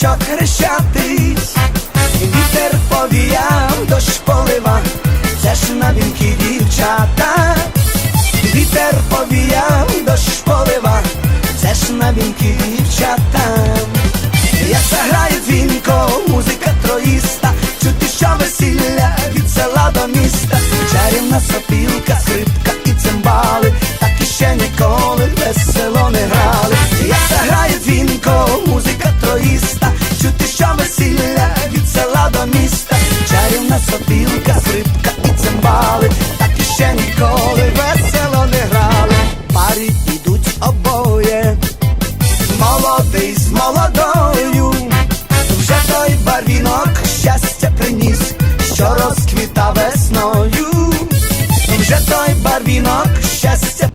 діточок хрещатись, вітер повіяв, дощ полива, це ж на дівчата, вітер повіяв, дощ полива, це ж на дівчата. Як заграє дзвінко, музика троїста, чути, що весілля від села до міста, чарівна сопілка, скрипка і цимбали, молодий з молодою, вже той барвінок щастя приніс, що розквіта весною, вже той барвінок щастя.